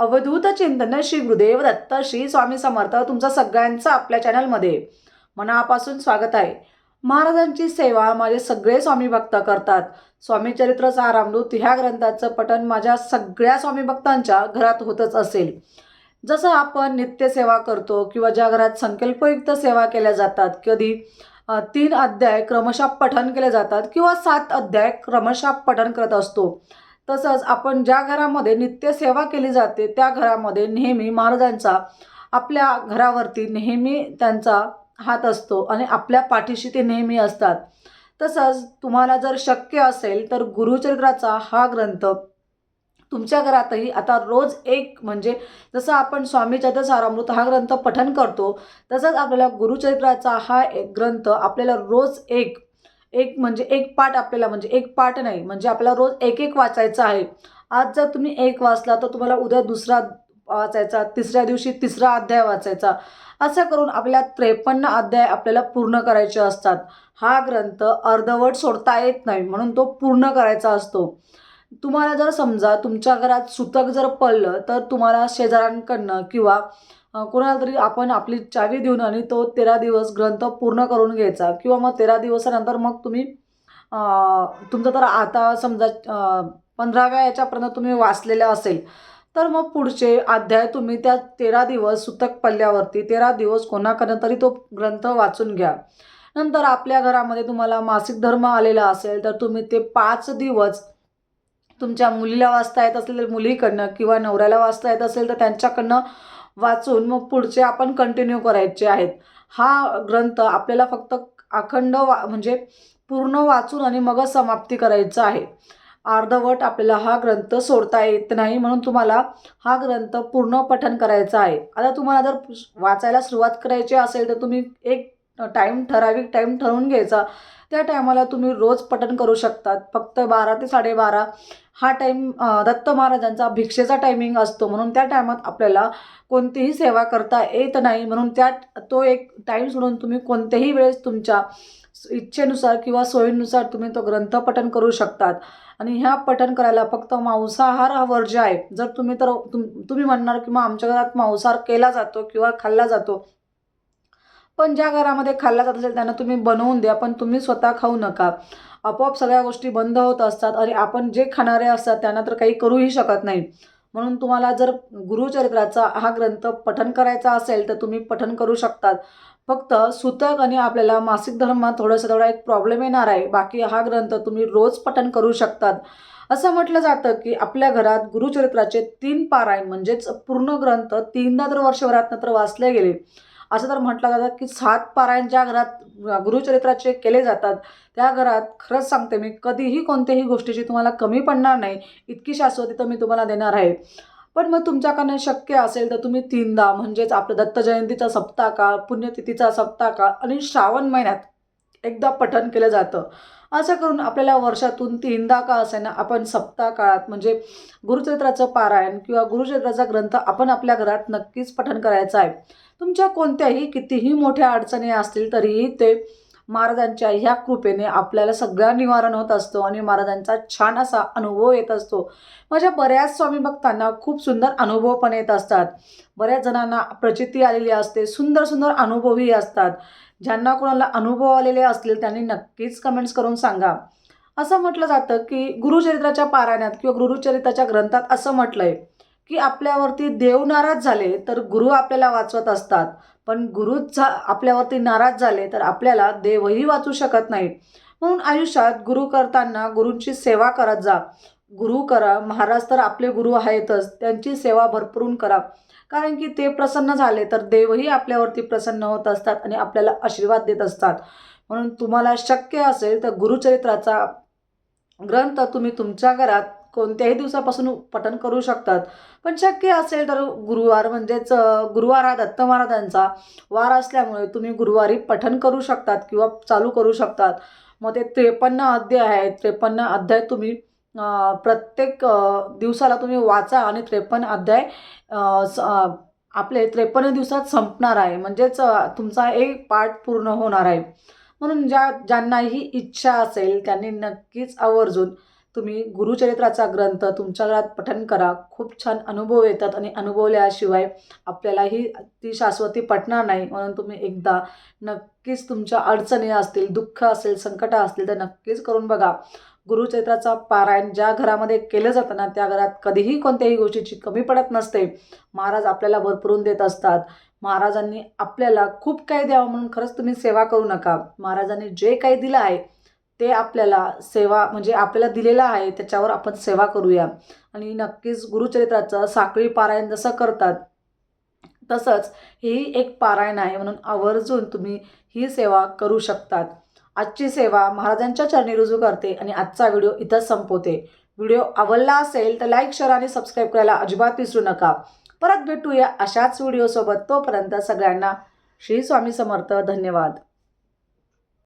अवधूत चिंतन श्री गुरुदेव दत्त श्री स्वामी समर्थ तुमचं सगळ्यांचं आपल्या चॅनलमध्ये. मनापासून स्वागत आहे. महाराजांची सेवा माझे सगळे स्वामी भक्त करतात. स्वामी चरित्र सारामृत ह्या ग्रंथाचं पठण माझ्या सगळ्या स्वामी भक्तांच्या घरात होतच असेल. जसं आपण नित्यसेवा करतो किंवा ज्या घरात संकल्पयुक्त सेवा केल्या जातात कधी तीन अध्याय क्रमशः पठण केले जातात किंवा सात अध्याय क्रमशः पठण करत असतो. तसंच आपण ज्या घरामध्ये नित्यसेवा केली जाते त्या घरामध्ये नेहमी महाराजांचा आपल्या घरावरती नेहमी त्यांचा हात असतो आणि आपल्या पाठीशी ते नेहमी असतात. तसंच तुम्हाला जर शक्य असेल तर गुरुचरित्राचा हा ग्रंथ तुमच्या घरातही आता रोज एक म्हणजे जसं आपण स्वामी चरित्र सारामृत हा ग्रंथ पठन करतो तसंच आपल्याला गुरुचरित्राचा हा एक ग्रंथ आपल्याला रोज एक एक म्हणजे एक पाठ आपल्याला म्हणजे एक पाठ नाही म्हणजे आपल्याला रोज एक एक वाचायचं आहे. आज जर तुम्ही एक वाचला तर तुम्हाला उद्या दुसरा वाचायचा तिसऱ्या दिवशी तिसरा अध्याय वाचायचा. असं करून आपल्याला त्रेपन्न अध्याय आपल्याला पूर्ण करायचे असतात. हा ग्रंथ अर्धवट सोडता येत नाही म्हणून तो पूर्ण करायचा असतो. तुम्हाला जर समजा तुमच्या घरात सुतक जर पडलं तर तुम्हाला शेजाऱ्यांकडनं किंवा कोणाला तरी आपण आपली चावी देऊन आणि तो तेरा दिवस ग्रंथ पूर्ण करून घ्यायचा किंवा मग तेरा दिवसानंतर मग तुम्ही तुमचं तर आता समजा पंधराव्या याच्यापर्यंत तुम्ही वाचलेलं असेल तर मग पुढचे अध्याय तुम्ही त्या तेरा दिवस सुतक पल्ल्यावरती तेरा दिवस कोणाकडनं तरी तो ग्रंथ वाचून घ्या. नंतर आपल्या घरामध्ये तुम्हाला मासिक धर्म आलेला असेल तर तुम्ही ते पाच दिवस तुमच्या मुलीला वाचता येत असेल तर मुलीकडनं किंवा नवऱ्याला वाचता येत असेल तर त्यांच्याकडनं वाचून मग पुढचे आपण कंटिन्यू करायचे आहेत. हा ग्रंथ आपल्याला फक्त अखंड वा म्हणजे पूर्ण वाचून आणि मगच समाप्ती करायचं आहे. अर्धवट आपल्याला हा ग्रंथ सोडता येत नाही म्हणून तुम्हाला हा ग्रंथ पूर्ण पठन करायचा आहे. आता तुम्हाला जर वाचायला सुरुवात करायची असेल तर तुम्ही एक टाईम ठराविक टाईम ठरवून घ्यायचा. त्या टायमाला तुम्ही रोज पठन करू शकतात. फक्त बारा ते साडेबारा हा टाईम दत्त महाराजांचा भिक्षेचा टायमिंग असतो. म्हणून त्या टायमात आपल्याला कोणतीही सेवा करता येत नाही. म्हणून त्या तो एक टाईम सोडून तुम्ही कोणत्याही वेळेस तुमच्या इच्छेनुसार किंवा सोयीनुसार तुम्ही तो ग्रंथ पठन करू शकतात. आणि ह्या पठन करायला फक्त मांसाहार हा वर्ज्य आहे. जर तुम्ही तर तुम तुम्ही म्हणणार की मग आमच्या घरात मांसाहार केला जातो किंवा खाल्ला जातो. पण ज्या घरामध्ये खाल्ला जात असेल त्यांना तुम्ही बनवून द्या पण तुम्ही स्वतः खाऊ नका. आपोआप सगळ्या गोष्टी बंद होत असतात. आणि आपण जे खाणारे असतात त्यांना तर काही करूही शकत नाही. म्हणून तुम्हाला जर गुरुचरित्राचा हा ग्रंथ पठन करायचा असेल तर तुम्ही पठन करू शकतात. फक्त सुतक आणि आपल्याला मासिक धर्मात थोडंसं थोडा एक प्रॉब्लेम येणार आहे. बाकी हा ग्रंथ तुम्ही रोज पठन करू शकतात. असं म्हटलं जातं की आपल्या घरात गुरुचरित्राचे तीन पारायण म्हणजेच पूर्ण ग्रंथ तीनदा तर वर्षभरात तर वाचले गेले. असं तर म्हटलं जातं की सात पारायण ज्या घरात गुरुचरित्राचे केले जातात त्या घरात खरंच सांगते मी कधीही कोणत्याही गोष्टीची तुम्हाला कमी पडणार नाही इतकी शाश्वती तर मी तुम्हाला देणार आहे. पण मग तुमच्याकडनं शक्य असेल तर तुम्ही तीनदा म्हणजेच आपलं दत्त जयंतीचा सप्ताह पुण्यतिथीचा सप्ताह आणि श्रावण महिन्यात एकदा पठन केलं जातं. असं करून आपल्याला वर्षातून तीनदा का असेना आपण सप्ताह काळात म्हणजे गुरुचरित्राचं पारायण किंवा गुरुचरित्राचा ग्रंथ आपण आपल्या घरात नक्कीच पठण करायचं आहे. तुमच्या कोणत्याही कितीही मोठ्या अडचणी असतील तरीही ते महाराजांच्या ह्या कृपेने आपल्याला सगळा निवारण होत असतो आणि महाराजांचा छान असा अनुभव येत असतो. माझ्या बऱ्याच स्वामी भक्तांना खूप सुंदर अनुभव पण येत असतात. बऱ्याच जणांना प्रचिती आलेली असते सुंदर सुंदर अनुभवही असतात. ज्यांना कोणाला अनुभव आलेले असतील त्यांनी नक्कीच कमेंट्स करून सांगा. असं म्हटलं जातं की गुरुचरित्राच्या पारायणात किंवा गुरुचरित्राच्या ग्रंथात असं म्हटलं आहे की आपल्यावरती देव नाराज झाले तर गुरु आपल्याला वाचवत असतात. पण गुरुच झा आपल्यावरती नाराज झाले तर आपल्याला देवही वाचू शकत नाही. म्हणून आयुष्यात गुरु करताना गुरूंची सेवा करत जा. गुरु करा. महाराज तर आपले गुरु आहेतच. त्यांची सेवा भरपूरून करा. कारण की ते प्रसन्न झाले तर देवही आपल्यावरती प्रसन्न होत असतात आणि आपल्याला आशीर्वाद देत असतात. म्हणून तुम्हाला शक्य असेल तर गुरुचरित्राचा ग्रंथ तुम्ही तुमच्या घरात कोणत्याही दिवसापासून पठन करू शकतात. पण शक्य असेल तर गुरुवार म्हणजेच गुरुवार हा दत्त महाराजांचा वार असल्यामुळे तुम्ही गुरुवारी पठन करू शकतात किंवा चालू करू शकतात. मग ते त्रेपन्न अध्याय आहेत त्रेपन्न अध्याय तुम्ही प्रत्येक दिवसाला तुम्ही वाचा आणि त्रेपन्न अध्याय स- आपले त्रेपन्न दिवसात संपणार आहे. म्हणजेच तुमचा एक पाठ पूर्ण होणार आहे. म्हणून ज्या ज्यांनाही इच्छा असेल त्यांनी नक्कीच आवर्जून तुम्ही गुरुचरित्राचा ग्रंथ तुमच्या घरात पठण करा. खूप छान अनुभव येतात आणि अनुभवल्याशिवाय आपल्यालाही ती शाश्वती पटणार नाही. म्हणून तुम्ही एकदा नक्कीच तुमच्या अडचणी असतील दुःख असेल संकट असतील तर नक्कीच करून बघा. गुरुचरित्राचा पारायण ज्या घरामध्ये केलं जातं ना त्या घरात कधीही कोणत्याही गोष्टीची कमी पडत नसते. महाराज आपल्याला भरभरून देत असतात. महाराजांनी आपल्याला खूप काही द्यावं म्हणून खरंच तुम्ही सेवा करू नका. महाराजांनी जे काही दिलं आहे ते आपल्याला सेवा म्हणजे आपल्याला दिलेलं आहे त्याच्यावर आपण सेवा करूया. आणि नक्कीच गुरुचरित्राचं साखळी पारायण जसं करतात तसंच ही एक पारायण आहे म्हणून आवर्जून तुम्ही ही सेवा करू शकतात. आजची सेवा महाराजांच्या चरणी रुजू करते आणि आजचा व्हिडिओ इथंच संपवते. व्हिडिओ आवडला असेल तर लाईक शेअर आणि सबस्क्राईब करायला अजिबात विसरू नका. परत भेटूया अशाच व्हिडिओसोबत. तोपर्यंत सगळ्यांना श्री स्वामी समर्थ. धन्यवाद.